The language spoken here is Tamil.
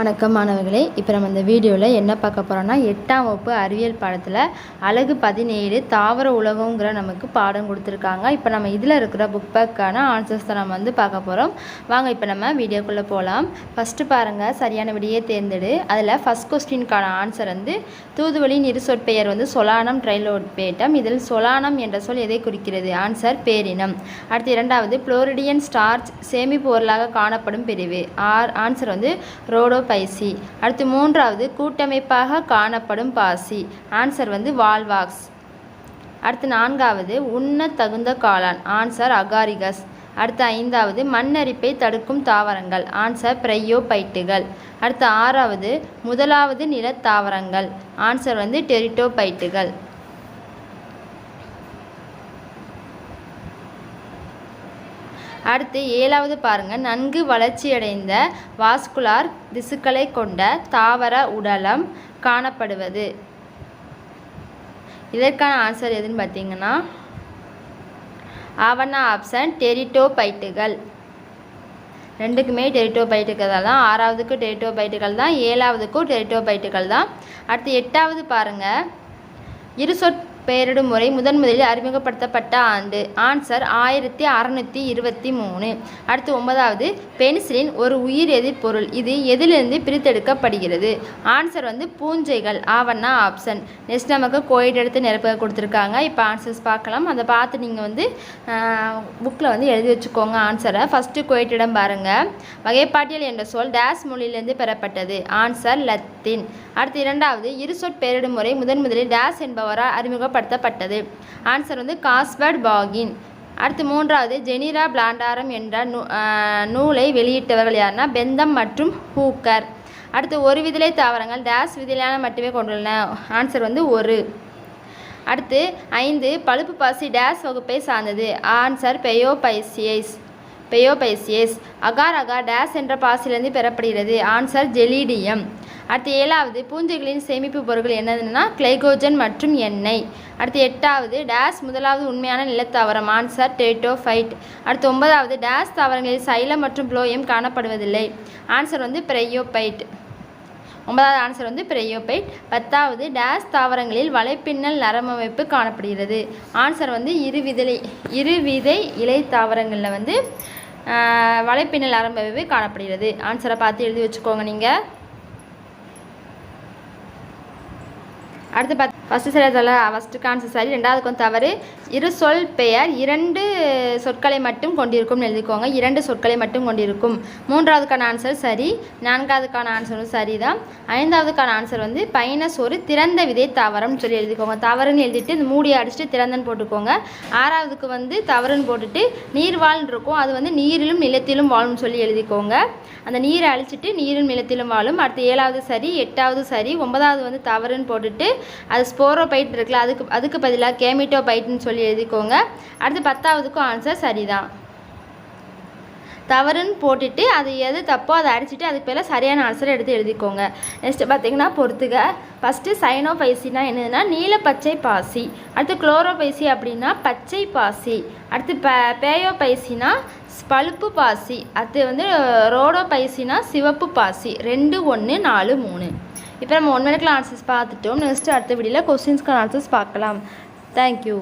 வணக்கம் மாணவர்களே. இப்போ நம்ம இந்த வீடியோவில் என்ன பார்க்க போகிறோம்னா எட்டாம் வகுப்பு அறிவியல் பாடத்தில் அழகு பதினேழு தாவர உலகங்கிற நமக்கு பாடம் கொடுத்துருக்காங்க. இப்போ நம்ம இதில் இருக்கிற புக் பேக்கான ஆன்சர்ஸ் தான் நம்ம வந்து பார்க்க போகிறோம் வாங்க இப்போ நம்ம வீடியோக்குள்ளே போகலாம் ஃபஸ்ட்டு பாருங்கள் சரியான விடையே தேர்ந்தெடு. அதில் ஃபஸ்ட் கொஸ்டினுக்கான ஆன்சர் வந்து தூதுவளியின் இரு சொற்பெயர் வந்து சொலானம் ட்ரைலோட்பேட்டம் இதில் சொலானம் என்ற சொல் எதை குறிக்கிறது? ஆன்சர் பேரினம். அடுத்து இரண்டாவது புளோரிடியன் ஸ்டார்ச் சேமிப்பு பொருளாக காணப்படும் பிரிவு. ஆர் ஆன்சர் வந்து ரோடோ பைசி. அடுத்து மூன்றாவது கூட்டமைப்பாக காணப்படும் பாசி. ஆன்சர் வந்து வால்வாக்ஸ் அடுத்து நான்காவது உண்ண தகுந்த காளான். ஆன்சர் அகாரிகஸ் அடுத்து ஐந்தாவது மண்ணரிப்பை தடுக்கும் தாவரங்கள். ஆன்சர் பிரையோபைட்டுகள் அடுத்து ஆறாவது முதலாவது நிலத்தாவரங்கள் ஆன்சர் வந்து டெரிட்டோபைட்டுகள் அடுத்து ஏழாவது பாருங்க. நன்கு வளர்ச்சியடைந்த வாஸ்குலார் திசுக்களை கொண்ட தாவர உடலம் காணப்படுவது. இதற்கான ஆன்சர் எதுன்னு பார்த்தீங்கன்னா ஆவணா ஆப்ஷன் டெரிட்டோபைட்டுகள் ரெண்டுக்குமே டெரிட்டோபைட்டுகள் தான். ஆறாவதுக்கு டெரிட்டோபைட்டுகள் தான். ஏழாவதுக்கும் டெரிட்டோபைட்டுகள் தான். அடுத்து எட்டாவது பாருங்கள் இருசொற் பெயரிடும் முறை முதன் முதலில் அறிமுகப்படுத்தப்பட்ட ஆண்டு. ஆன்சர் ஆயிரத்தி அறநூற்றி இருபத்தி மூணு. அடுத்து ஒன்பதாவது பென்சிலின் ஒரு உயிர் எதிர்பொருள் இது எதிலிருந்து பிரித்தெடுக்கப்படுகிறது. ஆன்சர் வந்து பூஞ்சைகள் ஆவண்ணா ஆப்ஷன் நெக்ஸ்ட் நமக்கு கோயிட் எடுத்து நிரப்ப கொடுத்துருக்காங்க. இப்போ ஆன்சர்ஸ் பார்க்கலாம். அதை பார்த்து நீங்கள் வந்து புக்கில் வந்து எழுதி வச்சுக்கோங்க ஆன்சரை ஃபஸ்ட்டு கோயிட்டிடம் பாருங்கள் வகைப்பாட்டியல் என்ற சொல் டேஸ் மொழியிலிருந்து பெறப்பட்டது. Answer Latin. அடுத்து இரண்டாவது இருசொற் பெயரிடும் முறை முதன் முதலில் டேஸ் என்பவரால் அறிமுகப்படுத்தப்பட்டது ஆன்சர் வந்து காஸ்பர்ட் பாகின் அடுத்து மூன்றாவது ஜெனிரா பிளாண்டாரம் என்ற நூ நூலை வெளியிட்டவர்கள் யாருன்னா பெந்தம் மற்றும் ஹூக்கர் அடுத்து ஒரு விதிலை தாவரங்கள் டேஸ் விதிலையான மட்டுமே கொண்டுள்ளன. ஆன்சர் வந்து ஒரு. அடுத்து ஐந்து பழுப்பு பாசி டேஸ் வகுப்பை சார்ந்தது. Answer Phaeophyceae Phaeophyceae agar agar days என்ற பாசிலிருந்து பெறப்படுகிறது. ஆன்சர் ஜெலிடியம் அடுத்து ஏழாவது பூஞ்சைகளின் சேமிப்பு பொருட்கள் என்னதுன்னா கிளைகோஜன் மற்றும் எண்ணெய். அடுத்து எட்டாவது டேஸ் முதலாவது உண்மையான நிலத்தாவரம் ஆன்சர் டேட்டோ ஃபைட். அடுத்து ஒன்பதாவது டேஸ் தாவரங்களில் சைலம் மற்றும் புளோயம் காணப்படுவதில்லை. ஆன்சர் வந்து பிரையோபைட் ஒன்பதாவது ஆன்சர் வந்து பிரையோபைட். பத்தாவது டேஸ் தாவரங்களில் வலைப்பின்னல் நரம்பமைப்பு காணப்படுகிறது. ஆன்சர் வந்து இருவிதலை இருவிதை இலை தாவரங்களில் வந்து வலைப்பின்னல் நரம்பமைப்பு காணப்படுகிறது. ஆன்சரை பார்த்து எழுதி வச்சுக்கோங்க நீங்கள் அடுத்து பார்த்து ஃபஸ்ட்டு சரி ஃபஸ்ட்டுக்கு ஃபஸ்ட்டு ஆன்சர் சரி ரெண்டாவது கொஞ்சம் தவறு இரு சொல் பெயர் இரண்டு சொற்களை மட்டும் கொண்டிருக்கும் எழுதிக்கோங்க. இரண்டு சொற்களை மட்டும் கொண்டிருக்கும். மூன்றாவதுக்கான ஆன்சர் சரி நான்காவதுக்கான ஆன்சரும் சரி தான். ஐந்தாவதுக்கான ஆன்சர் வந்து பைனஸ் ஒரு திறந்த விதை தவறம்னு சொல்லி எழுதிக்கோங்க. தவறுன்னு எழுதிட்டு இந்த மூடியை அடிச்சுட்டு திறந்தன்னு போட்டுக்கோங்க. ஆறாவதுக்கு வந்து தவறுன்னு போட்டுட்டு நீர்வாழ்னு இருக்கும். அது வந்து நீரிலும் நிலத்திலும் வாழும்னு சொல்லி எழுதிக்கோங்க. அந்த நீரை அழிச்சிட்டு நீரும் நிலத்திலும் வாழும். அடுத்து ஏழாவது சரி எட்டாவது சரி ஒன்பதாவது வந்து தவறுன்னு போட்டுட்டு அது ஸ்போரோபைட் இருக்குல்ல அதுக்கு அதுக்கு பதிலாக கேமிட்டோபைட்னு சொல்லி எழுதிக்கோங்க. அடுத்து பத்தாவதுக்கும் ஆன்சர் சரிதான். தவறுன்னு போட்டுட்டு அது எது தப்போ அதை அடிச்சுட்டு அதுக்கு பேர் சரியான ஆன்சரை எடுத்து எழுதிக்கோங்க. நெக்ஸ்ட்டு பார்த்தீங்கன்னா பொறுத்துக. ஃபஸ்ட்டு சைனோபைசினா என்னதுன்னா நீல பச்சை பாசி. அடுத்து குளோரோபைசி அப்படின்னா பச்சை பாசி. அடுத்து ப பேயோபைசினா பழுப்பு பாசி. அடுத்து வந்து ரோடோபைசினா சிவப்பு பாசி. ரெண்டு ஒன்று நாலு மூணு. இப்போ நம்ம ஒன் மினிட்ல ஆன்சர்ஸ் பார்த்துட்டோம். நெக்ஸ்ட்டு அடுத்த வீடியோவில் கொஸ்டின்ஸ்க்கான ஆன்சர்ஸ் பார்க்கலாம். தேங்க்யூ